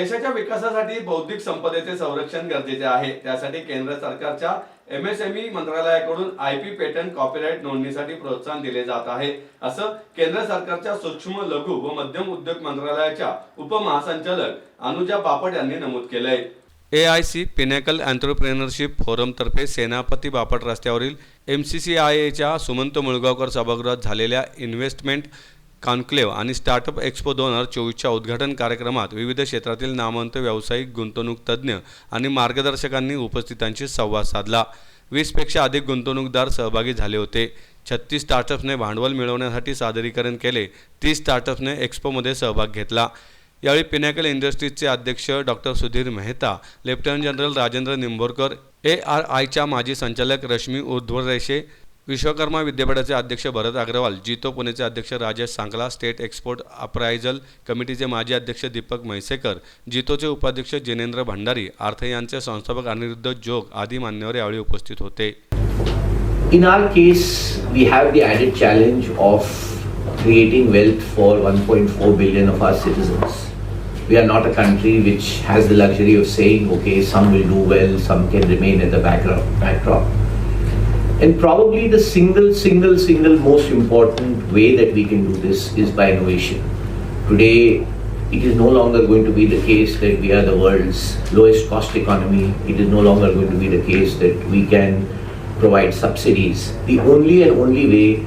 देशाच्या विकासासाठी बौद्धिक संपदेचे संरक्षण गरजेचे आहे. त्यासाठी केंद्र सरकारच्या एम एस एम ई मंत्रालयाकडून आय पी पेटंट कॉपीराईट नोंदणीसाठी प्रोत्साहन दिले जात आहे. असं केंद्र सरकारच्या सूक्ष्म लघु व मध्यम उद्योग मंत्रालयाच्या उपमहासंचालक अनुजा बापट यांनी नमूद केलंय. ए आय सी पिनॅकल अँट्रप्रेनरशिप फोरमतर्फे सेनापती बापट रस्त्यावरील एम सी सी आय एच्या सुमंत मुळगावकर सभागृहात झालेल्या इन्व्हेस्टमेंट कॉन्क्लेव्ह आणि स्टार्टअप एक्सपो दोन हजार चोवीसच्या उद्घाटन कार्यक्रमात विविध क्षेत्रातील नामवंत व्यावसायिक गुंतवणूक तज्ज्ञ आणि मार्गदर्शकांनी उपस्थितांशी संवाद साधला. वीसपेक्षा अधिक गुंतवणूकदार सहभागी झाले होते. छत्तीस स्टार्टअप्सने भांडवल मिळवण्यासाठी सादरीकरण केले. तीस स्टार्टअप्सने एक्सपोमध्ये सहभाग घेतला. यावेळी पिनॅकल इंडस्ट्रीजचे अध्यक्ष doctor Sudhir Mehta lieutenant general Rajendra Nimbhorkar A R आयच्या माजी संचालक रश्मी उर्ध्वरेषे विश्वकर्मा विद्यापीठाचे अध्यक्ष भरत अग्रवाल जितो पुणेचे अध्यक्ष Rajesh Sangla state export appraisal कमिटीचे माजी अध्यक्ष दीपक म्हैसेकर जितोचे उपाध्यक्ष जिनेंद्र भंडारी अर्थ यांचे संस्थापक अनिरुद्ध जोग आदी मान्यवर यावेळी उपस्थित होते In our case, we have the added challenge of creating wealth for 1.4 billion of our citizens. We are not a country which has the luxury of saying, okay, some will do well, some can remain at the background, backdrop. And probably the single, single, single most important way that we can do this is by innovation. Today, it is no longer going to be the case that we are the world's lowest cost economy. It is no longer going to be the case that we can provide subsidies. The only and only way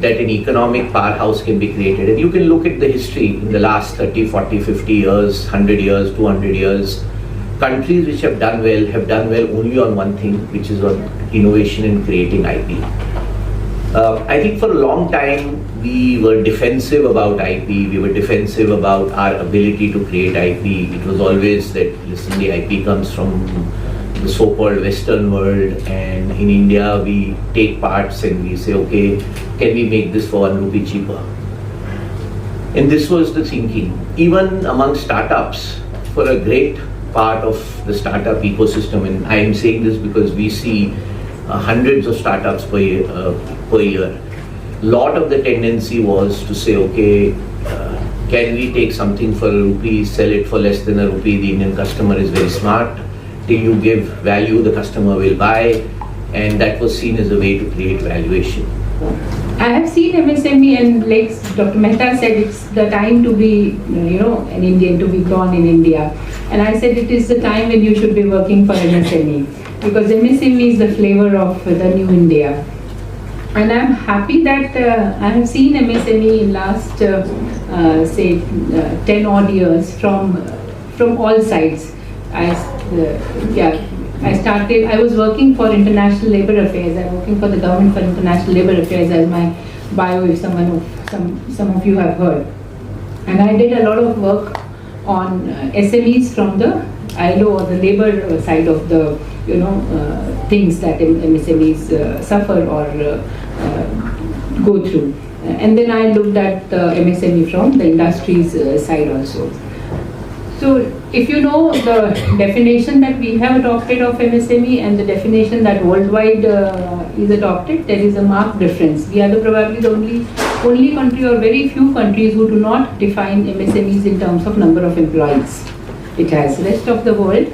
that an economic powerhouse can be created, and you can look at the history in the last 30, 40, 50 years, 100 years, 200 years, countries which have done well have done well only on one thing, which is on innovation and creating IP. Uh, I think for a long time we were defensive about IP, we were defensive about our ability to create IP. It was always that, listen, the IP comes from the so called Western world, and in India we take parts and we say, okay, can we make this for one rupee cheaper? And this was the thinking. Even among startups, for a great part of the startup ecosystem, and I am saying this because we see uh, hundreds of startups per year, uh, per year. Lot of the tendency was to say, okay, uh, can we take something for a rupee, sell it for less than a rupee? The Indian customer is very smart. Till you give value, the customer will buy, and that was seen as a way to create valuation. I have seen MSME and like Dr. Mehta said, it's the time to be, you know, an Indian, to be born in India. And I said it is the time when you should be working for MSME because MSME is the flavor of the new India. And I'm happy that uh, I have seen MSME in last, uh, uh, say, uh, 10 odd years from, from all sides. I, uh, yeah, I started, I was working for International Labour Affairs, I'm working for the Government for International Labour Affairs as my bio, if someone, of- some, some of you have heard. And I did a lot of work on uh, SMEs from the ILO or the labor side of the, you know, uh, things that MSMEs uh, suffer or uh, uh, go through. And then I looked at the MSME from the industry's uh, side also. So if you know the definition that we have adopted of MSME and the definition that worldwide uh, is adopted, there is a marked difference. We are the probably the only only country or very few countries who do not define MSMEs in terms of number of employees. It has. Rest of the world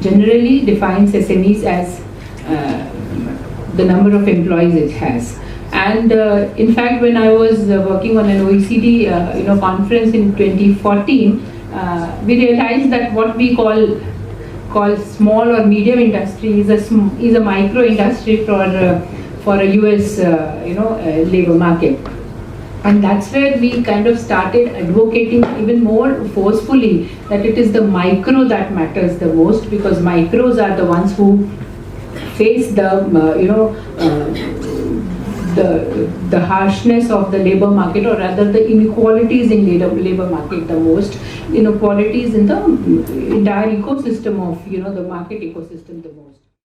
generally defines SMEs as uh, the number of employees it has. And uh, in fact, when I was uh, working on an OECD uh, you know, conference in 2014, uh, we realized that what we call call small or medium industry is a is a micro industry for uh, for a US uh, you know uh, labor market. And that's where we kind of started advocating even more forcefully that it is the micro that matters the most because micros are the ones who face the uh, you know uh, the the harshness of the labor market or rather the inequalities in labor labor market the most. Inequalities in the mm, entire ecosystem of you know the market ecosystem the most